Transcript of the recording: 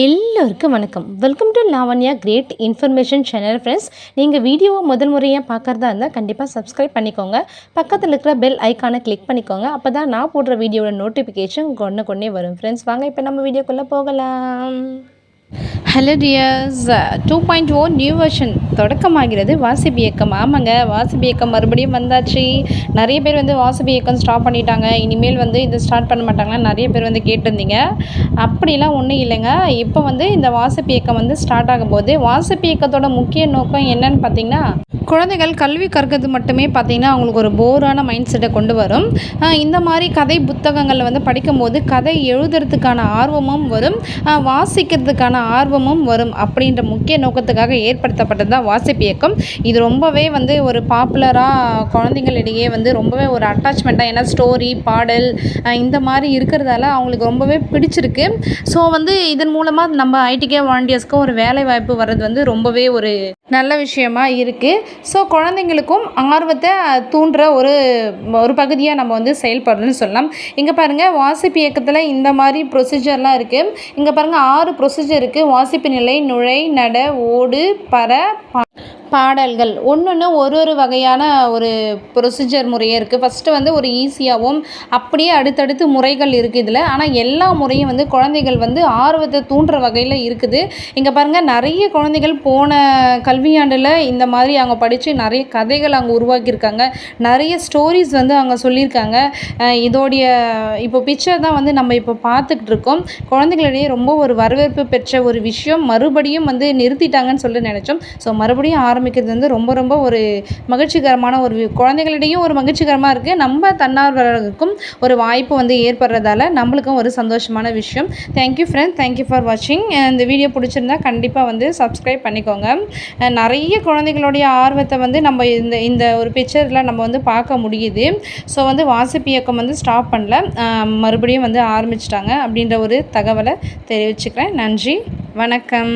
எல்லோருக்கும் வணக்கம். Welcome to Lavanya great information channel friends நீங்கள் வீடியோவை முதல் முறையாக பார்க்குறதா இருந்தால் கண்டிப்பாக சப்ஸ்கிரைப் பண்ணிக்கோங்க. பக்கத்தில் இருக்கிற பெல் ஐக்கானை கிளிக் பண்ணிக்கோங்க. அப்போ தான் நான் போடுற வீடியோட நோட்டிஃபிகேஷன் கொண்டு கொண்டே வரும் ஃப்ரெண்ட்ஸ் வாங்க இப்போ நம்ம வீடியோக்குள்ளே போகலாம். Hello dears two point O new version தொடக்கமாகிறது. வாசிப்பு இயக்கம். ஆமாங்க வாசிப்பு இயக்கம் மறுபடியும் வந்தாச்சு. நிறைய பேர் வந்து வாசிப்பு இயக்கம் ஸ்டாப் பண்ணிட்டாங்க. இனிமேல் வந்து இதை ஸ்டார்ட் பண்ண மாட்டாங்களா? நிறைய பேர் வந்து கேட்டிருந்தீங்க. அப்படிலாம் ஒன்றும் இல்லைங்க. இப்போ வந்து இந்த வாசிப்பு இயக்கம் வந்து ஸ்டார்ட் ஆகும் போது வாசிப்பு இயக்கத்தோட முக்கிய நோக்கம் என்னன்னு பார்த்தீங்கன்னா குழந்தைகள் கல்வி கற்கிறது மட்டுமே பார்த்திங்கன்னா அவங்களுக்கு ஒரு போரான மைண்ட் செட்டை கொண்டு வரும். இந்த மாதிரி கதை புத்தகங்களில் வந்து படிக்கும்போது கதை எழுதுறதுக்கான ஆர்வமும் வரும். வாசிக்கிறதுக்கான ஆர்வம் ஆர்வமும் வரும் அப்படின்ற முக்கிய நோக்கத்துக்காக ஏற்படுத்தப்பட்டது தான் வாசிப்பு இயக்கம். இது ரொம்பவே வந்து ஒரு பாப்புலராக குழந்தைங்களிடையே வந்து ரொம்பவே ஒரு அட்டாச்மெண்ட்டாக ஏன்னா ஸ்டோரி பாடல் இந்த மாதிரி இருக்கிறதால அவங்களுக்கு ரொம்பவே பிடிச்சிருக்கு. ஸோ வந்து இதன் மூலமாக நம்ம ஐடிகே வாலண்டியர்ஸ்க்கு ஒரு வேலை வாய்ப்பு வர்றது வந்து ரொம்பவே ஒரு நல்ல விஷயமா இருக்குது ஸோ குழந்தைங்களுக்கும் ஆர்வத்தை தூண்டுற ஒரு ஒரு பகுதியாக நம்ம வந்து செயல்படுறதுன்னு சொல்லலாம். இங்கே பாருங்கள் வாசிப்பு இயக்கத்தில் இந்த மாதிரி ப்ரொசீஜர்லாம் இருக்குது இங்கே பாருங்கள் ஆறு ப்ரொசீஜர் இருக்குது வாசிப்பு நிலை நுழை நட ஓடு பற பாடல்கள். ஒன்று ஒரு ஒரு வகையான ஒரு ப்ரொசீஜர் முறையே இருக்குது ஃபஸ்ட்டு வந்து ஒரு ஈஸியாகவும் அப்படியே அடுத்தடுத்து முறைகள் இருக்குது இதில். ஆனால் எல்லா முறையும் வந்து குழந்தைகள் வந்து ஆர்வத்தை தூண்டுற வகையில் இருக்குது. இங்கே பாருங்கள் நிறைய குழந்தைகள் போன கல்வியாண்டில் இந்த மாதிரி அவங்க படித்து நிறைய கதைகள் அங்கே உருவாக்கியிருக்காங்க. நிறைய ஸ்டோரிஸ் வந்து அவங்க சொல்லியிருக்காங்க. இதோடைய இப்போ பிக்சர் தான் வந்து நம்ம இப்போ பார்த்துக்கிட்டு இருக்கோம் குழந்தைகளிடையே ரொம்ப ஒரு வரவேற்பு பெற்ற ஒரு விஷயம். மறுபடியும் வந்து நிறுத்திட்டாங்கன்னு சொல்லி நினச்சோம். ஸோ மறுபடியும் ஆரம்பி ஆரம்பிக்கிறது வந்து ரொம்ப ரொம்ப ஒரு மகிழ்ச்சிகரமான ஒரு குழந்தைகளிடையும் ஒரு மகிழ்ச்சிகரமாக இருக்குது நம்ம தன்னார்வலர்களுக்கும் ஒரு வாய்ப்பு வந்து ஏற்படுறதால நம்மளுக்கும் ஒரு சந்தோஷமான விஷயம். தேங்க்யூ ஃப்ரெண்ட்ஸ் தேங்க்யூ ஃபார் வாட்சிங் இந்த வீடியோ பிடிச்சிருந்தா கண்டிப்பாக வந்து சப்ஸ்கிரைப் பண்ணிக்கோங்க. நிறைய குழந்தைகளுடைய ஆர்வத்தை வந்து நம்ம இந்த இந்த ஒரு பிக்சரில் நம்ம வந்து பார்க்க முடியுது. ஸோ வந்து வாசிப்பு இயக்கம் வந்து ஸ்டாப் பண்ணல. மறுபடியும் வந்து ஆரம்பிச்சிட்டாங்க அப்படின்ற ஒரு தகவலை தெரிவிச்சுக்கிறேன். நன்றி. வணக்கம்.